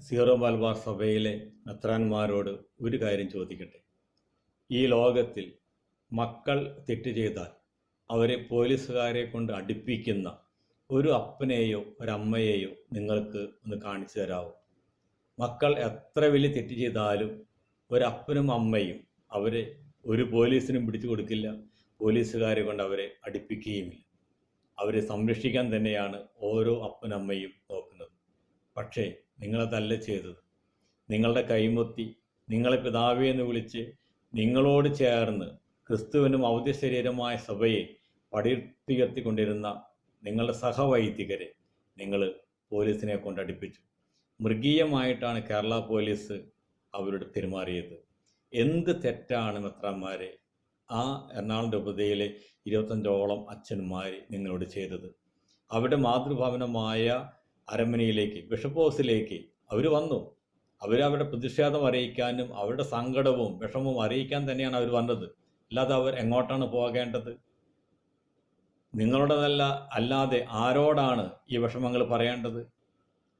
Zero Malabar സഭയിലെ മെത്രാന്മാരോട് ഒരു കാര്യം ചോദിക്കട്ടെ? ഈ ലോകത്തിൽ മക്കൾ തെറ്റ് ചെയ്താൽ അവരെ പോലീസുകാരെ കൊണ്ട് അടുപ്പിക്കുന്ന ഒരു അപ്പനെയോ ഒരമ്മയെയോ നിങ്ങൾക്ക് ഒന്ന് കാണിച്ചു തരാമോ മക്കൾ എത്ര വലിയ തെറ്റ് ചെയ്താലും ഒരപ്പനും അമ്മയും അവരെ ഒരു പോലീസിനും പിടിച്ചു കൊടുക്കില്ല. പോലീസുകാരെ കൊണ്ട് അവരെ അടുപ്പിക്കുകയുമില്ല. അവരെ സംരക്ഷിക്കാൻ തന്നെയാണ് ഓരോ അപ്പനമ്മയും പക്ഷേ നിങ്ങളതല്ല ചെയ്തത്. നിങ്ങളുടെ കൈമുത്തി നിങ്ങളെ പിതാവേ എന്ന് വിളിച്ച് നിങ്ങളോട് ചേർന്ന് ക്രിസ്തുവിനും ഔദ്യ ശരീരമായ സഭയെ പടിയുയർത്തിക്കൊണ്ടിരുന്ന നിങ്ങളുടെ സഹവൈദികരെ നിങ്ങൾ പോലീസിനെ കൊണ്ടടിപ്പിച്ചു. മൃഗീയമായിട്ടാണ് കേരള പോലീസ് അവരോട് പെരുമാറിയത്. എന്ത് തെറ്റാണ് മെത്രാന്മാരെ ആ എറണാകുളം രൂപതയിലെ ഇരുപത്തഞ്ചോളം അച്ഛന്മാർ നിങ്ങളോട് ചെയ്തത്. അവരുടെ മാതൃഭവനമായ അരമനയിലേക്ക് ബിഷപ്പ് ഹൗസിലേക്ക് അവർ വന്നു അവരവരുടെ പ്രതിഷേധം അറിയിക്കാനും അവരുടെ സങ്കടവും വിഷമവും അറിയിക്കാൻ തന്നെയാണ് അവർ വന്നത്. അല്ലാതെ അവർ എങ്ങോട്ടാണ് പോകേണ്ടത്? നിങ്ങളുടേതല്ല അല്ലാതെ ആരോടാണ് ഈ വിഷമങ്ങൾ പറയേണ്ടത്?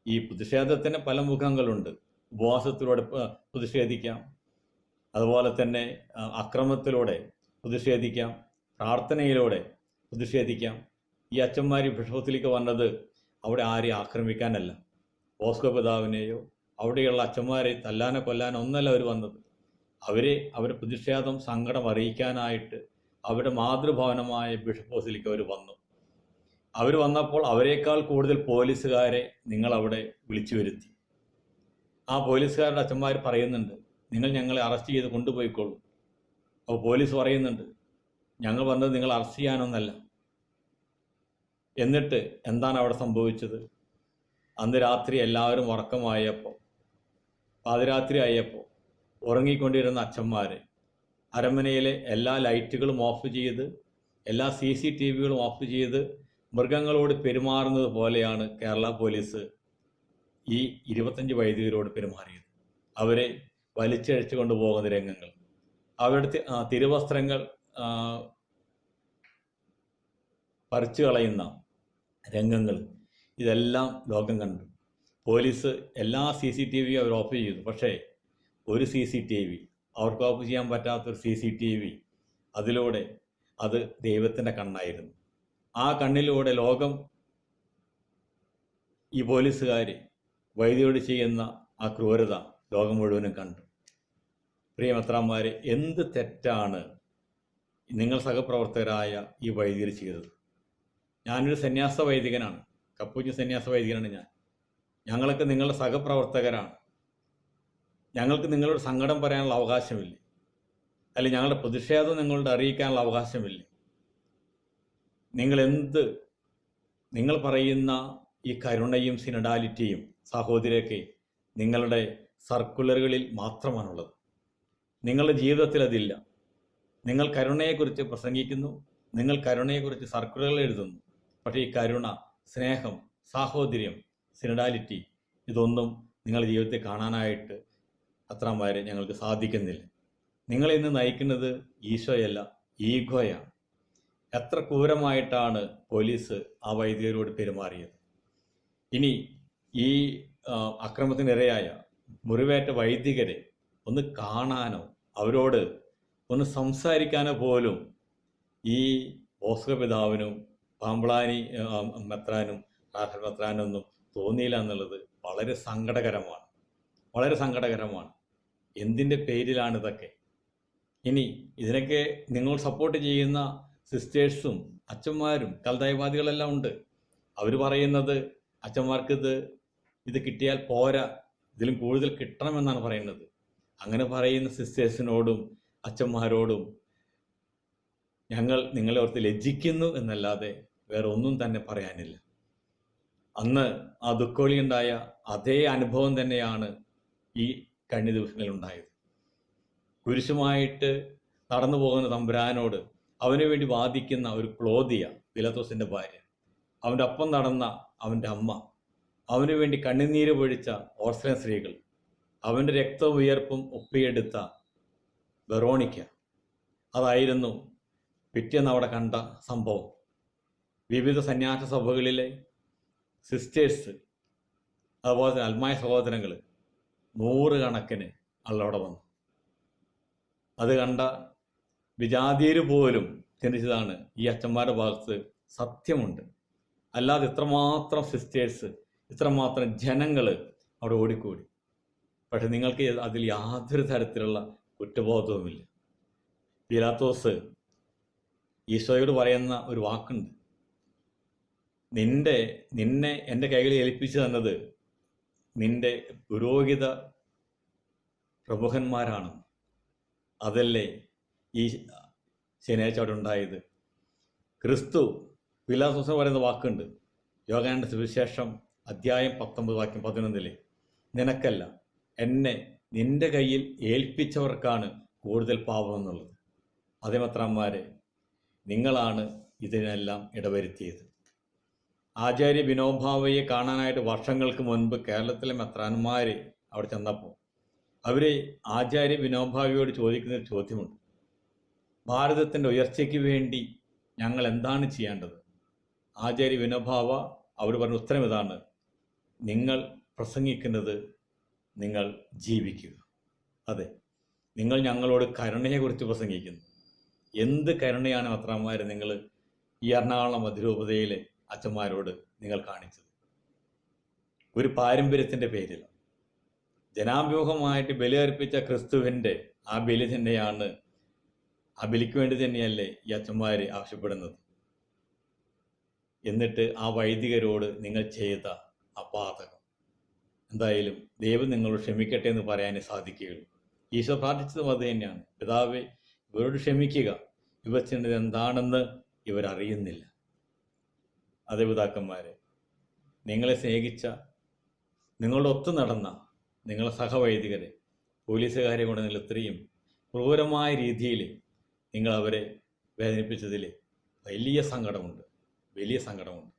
ഈ പ്രതിഷേധത്തിന് പല മുഖങ്ങളുണ്ട്. ഉപവാസത്തിലൂടെ പ്രതിഷേധിക്കാം. അതുപോലെ തന്നെ അക്രമത്തിലൂടെ പ്രതിഷേധിക്കാം. പ്രാർത്ഥനയിലൂടെ പ്രതിഷേധിക്കാം. ഈ അച്ഛന്മാർ ബിഷപ്പത്തിലേക്ക് വന്നത് അവിടെ ആരെയും ആക്രമിക്കാനല്ല. ഓസ്കോ പിതാവിനെയോ അവിടെയുള്ള അച്ഛന്മാരെ തല്ലാനോ കൊല്ലാനോ ഒന്നല്ല അവർ വന്നത്. അവരെ അവരുടെ പ്രതിഷേധം സങ്കടം അറിയിക്കാനായിട്ട് അവരുടെ മാതൃഭവനമായ ബിഷപ്പ് ഹൗസിലേക്ക് അവർ വന്നു. അവർ വന്നപ്പോൾ അവരെക്കാൾ കൂടുതൽ പോലീസുകാരെ നിങ്ങൾ അവിടെ വിളിച്ചു വരുത്തി. ആ പോലീസുകാരുടെ അച്ഛന്മാർ പറയുന്നുണ്ട് നിങ്ങൾ ഞങ്ങളെ അറസ്റ്റ് ചെയ്ത് കൊണ്ടുപോയിക്കോളൂ. അപ്പോൾ പോലീസ് പറയുന്നുണ്ട് ഞങ്ങൾ വന്നത് നിങ്ങൾ അറസ്റ്റ് ചെയ്യാനൊന്നല്ല. എന്നിട്ട് എന്താണ് അവിടെ സംഭവിച്ചത്? അന്ന് രാത്രി എല്ലാവരും ഉറക്കമായപ്പോൾ പാതിരാത്രി ആയപ്പോൾ ഉറങ്ങിക്കൊണ്ടിരുന്ന അച്ഛന്മാർ അരമനയിലെ എല്ലാ ലൈറ്റുകളും ഓഫ് ചെയ്ത് എല്ലാ സി സി ടി വികളും ഓഫ് ചെയ്ത് മൃഗങ്ങളോട് പെരുമാറുന്നത് പോലെയാണ് കേരള പോലീസ് ഈ ഇരുപത്തഞ്ച് വൈദികരോട് പെരുമാറിയത്. അവരെ വലിച്ചഴിച്ചു കൊണ്ടുപോകുന്ന രംഗങ്ങൾ. അവരുടെ തിരുവസ്ത്രങ്ങൾ പറിച്ചു കളയുന്ന രംഗങ്ങൾ. ഇതെല്ലാം ലോകം കണ്ടു. പോലീസ് എല്ലാ സി സി ടി വിയും അവർ ഓഫ് ചെയ്തു. പക്ഷേ ഒരു സി സി ടി വി അവർക്ക് ഓഫ് ചെയ്യാൻ പറ്റാത്തൊരു സി സി ടി വി അതിലൂടെ അത് ദൈവത്തിന്റെ കണ്ണായിരുന്നു. ആ കണ്ണിലൂടെ ലോകം ഈ പോലീസുകാർ വൈദ്യോട് ചെയ്യുന്ന ആ ക്രൂരത ലോകം മുഴുവനും കണ്ടു. പ്രിയമത്രാന്മാരെ എന്ത് തെറ്റാണ് നിങ്ങൾ സഹപ്രവർത്തകരായ ഈ വൈദ്യർ ചെയ്തത്? ഞാനൊരു സന്യാസ വൈദികനാണ് കപ്പൂഞ്ഞ് സന്യാസ വൈദികനാണ് ഞാൻ. ഞങ്ങൾക്ക് നിങ്ങളുടെ സഹപ്രവർത്തകരാണ്. ഞങ്ങൾക്ക് നിങ്ങളോട് സങ്കടം പറയാനുള്ള അവകാശമില്ല. അല്ലെങ്കിൽ ഞങ്ങളുടെ പ്രതിഷേധം നിങ്ങളോട് അറിയിക്കാനുള്ള അവകാശമില്ല. നിങ്ങൾ എന്ത് നിങ്ങൾ പറയുന്ന ഈ കരുണയും സിനഡാലിറ്റിയും സഹോദരിയൊക്കെ നിങ്ങളുടെ സർക്കുലറുകളിൽ മാത്രമാണുള്ളത്. നിങ്ങളുടെ ജീവിതത്തിൽ അതില്ല. നിങ്ങൾ കരുണയെക്കുറിച്ച് പ്രസംഗിക്കുന്നു. നിങ്ങൾ കരുണയെക്കുറിച്ച് സർക്കുലറുകൾ എഴുതുന്നു. പക്ഷേ ഈ കരുണ സ്നേഹം സാഹോദര്യം സിനഡാലിറ്റി ഇതൊന്നും നിങ്ങളുടെ ജീവിതത്തിൽ കാണാനായിട്ട് അത്രമാരെ ഞങ്ങൾക്ക് സാധിക്കുന്നില്ല. നിങ്ങളെ ഇന്ന് നയിക്കുന്നത് ഈശോയല്ല ഈഗോയാണ്. എത്ര ക്രൂരമായിട്ടാണ് പോലീസ് ആ വൈദികരോട് പെരുമാറിയത്. ഇനി ഈ അക്രമത്തിനിരയായ മുറിവേറ്റ വൈദികരെ ഒന്ന് കാണാനോ അവരോട് ഒന്ന് സംസാരിക്കാനോ പോലും ഈ ഓസ്ക പിതാവിനും പാമ്പ്ളാനി മെത്രാനും റാഫൽ മെത്രാനൊന്നും തോന്നിയില്ല എന്നുള്ളത് വളരെ സങ്കടകരമാണ്. വളരെ സങ്കടകരമാണ്. എന്തിന്റെ പേരിലാണ് ഇതൊക്കെ? ഇനി ഇതിനൊക്കെ നിങ്ങൾ സപ്പോർട്ട് ചെയ്യുന്ന സിസ്റ്റേഴ്സും അച്ഛന്മാരും കൽതായവാദികളെല്ലാം ഉണ്ട്. അവർ പറയുന്നത് അച്ഛന്മാർക്ക് ഇത് ഇത് കിട്ടിയാൽ പോരാ ഇതിലും കൂടുതൽ കിട്ടണമെന്നാണ് പറയുന്നത്. അങ്ങനെ പറയുന്ന സിസ്റ്റേഴ്സിനോടും അച്ഛന്മാരോടും ഞങ്ങൾ നിങ്ങളെ ഓർത്ത് ലജ്ജിക്കുന്നു എന്നല്ലാതെ വേറെ ഒന്നും തന്നെ പറയാനില്ല. അന്ന് ആ ദുഃഖോളി ഉണ്ടായ അതേ അനുഭവം തന്നെയാണ് ഈ കഴിഞ്ഞ ദിവസങ്ങളിൽ ഉണ്ടായത്. കുരിശുമായിട്ട് നടന്നു പോകുന്ന തമ്പുരാനോട് അവന് വേണ്ടി വാദിക്കുന്ന ഒരു ക്ലോദിയ പിലത്തോസിന്റെ ഭാര്യ. അവന്റെ ഒപ്പം നടന്ന അവന്റെ അമ്മ. അവന് വേണ്ടി കണ്ണുനീര് പൊഴിച്ച ഓർസ്ലൻ സ്ത്രീകൾ. അവന്റെ രക്തവും ഉയർപ്പും ഒപ്പിയെടുത്ത വെറോണിക്ക. അതായിരുന്നു പിറ്റേന്ന് അവിടെ കണ്ട സംഭവം. വിവിധ സന്യാസ സഭകളിലെ സിസ്റ്റേഴ്സ് അതുപോലെ തന്നെ അൽമായ സഹോദരങ്ങൾ നൂറുകണക്കിന് ആളവിടെ വന്നു. അത് കണ്ട വിജാതീര് പോലും ചിന്തിച്ചതാണ് ഈ അച്ഛന്മാരുടെ ഭാഗത്ത് സത്യമുണ്ട്. അല്ലാതെ ഇത്രമാത്രം സിസ്റ്റേഴ്സ് ഇത്രമാത്രം ജനങ്ങൾ അവിടെ ഓടിക്കൂടി. പക്ഷെ നിങ്ങൾക്ക് അതിൽ യാതൊരു തരത്തിലുള്ള കുറ്റബോധവുമില്ല. പിലാത്തോസ് ഈശോയോട് പറയുന്ന ഒരു വാക്കുണ്ട്. നിന്റെ നിന്നെ എന്റെ കൈകളിൽ ഏൽപ്പിച്ചു തന്നത് നിന്റെ പുരോഹിത പ്രമുഖന്മാരാണ്. അതല്ലേ ഈ ശനിയാഴ്ച അവിടെ ഉണ്ടായത് ക്രിസ്തു പിലാത്തോസ് പറയുന്ന വാക്കുണ്ട്. യോഗാനന്ദ സുവിശേഷം അധ്യായം പത്തൊമ്പത് വാക്യം പതിനൊന്നിലെ നിനക്കല്ല എന്നെ നിന്റെ കയ്യിൽ ഏൽപ്പിച്ചവർക്കാണ് കൂടുതൽ പാപം എന്നുള്ളത്. അതേമാത്രമാരെ നിങ്ങളാണ് ഇതിനെല്ലാം ഇടവരുത്തിയത്. ആചാര്യ വിനോഭാവയെ കാണാനായിട്ട് വർഷങ്ങൾക്ക് മുൻപ് കേരളത്തിലെ മെത്രാന്മാർ അവിടെ ചെന്നപ്പോൾ അവർ ആചാര്യ വിനോഭാവയോട് ചോദിക്കുന്ന ഒരു ചോദ്യമുണ്ട്. ഭാരതത്തിന്റെ ഉയർച്ചയ്ക്ക് വേണ്ടി ഞങ്ങൾ എന്താണ് ചെയ്യേണ്ടത്? ആചാര്യ വിനോഭാവ അവർ പറഞ്ഞ ഉത്തരം ഇതാണ്. നിങ്ങൾ പ്രസംഗിക്കുന്നത് നിങ്ങൾ ജീവിക്കുക. അതെ നിങ്ങൾ ഞങ്ങളോട് കരുണയെക്കുറിച്ച് പ്രസംഗിക്കുന്നു. എന്ത് കരുണയാണ് മെത്രാന്മാർ നിങ്ങൾ ഈ എറണാകുളം മധുരൂപതയിലെ അച്ഛന്മാരോട് നിങ്ങൾ കാണിച്ചത്. ഒരു പാരമ്പര്യത്തിന്റെ പേരിൽ. ജനാഭിമുഖമായിട്ട് ബലിയർപ്പിച്ച ക്രിസ്തുവിന്റെ ആ ബലി തന്നെയാണ് ആ ബലിക്ക് വേണ്ടി തന്നെയല്ലേ ഈ അച്ഛന്മാർ ആവശ്യപ്പെടുന്നത്. എന്നിട്ട് ആ വൈദികരോട് നിങ്ങൾ ചെയ്ത ആ പാതകം. എന്തായാലും ദൈവം നിങ്ങളോട് ക്ഷമിക്കട്ടെ എന്ന് പറയാനേ സാധിക്കുകയുള്ളൂ. ഈശോ പ്രാർത്ഥിച്ചതും അത് തന്നെയാണ്. പിതാവെ ഇവരോട് ക്ഷമിക്കുക. ഇവർ ചെയ്യുന്നത് എന്താണെന്ന് ഇവരറിയുന്നില്ല. അതേ പിതാക്കന്മാരെ നിങ്ങളെ സ്നേഹിച്ച നിങ്ങളുടെ ഒത്തു നടന്ന നിങ്ങളെ സഹവൈദികരെ പോലീസുകാരെ കൊണ്ട് നിങ്ങൾ ഇത്രയും ക്രൂരമായ രീതിയിൽ നിങ്ങൾ അവരെ വേദനിപ്പിച്ചതിൽ വലിയ സങ്കടമുണ്ട് വലിയ സങ്കടമുണ്ട്.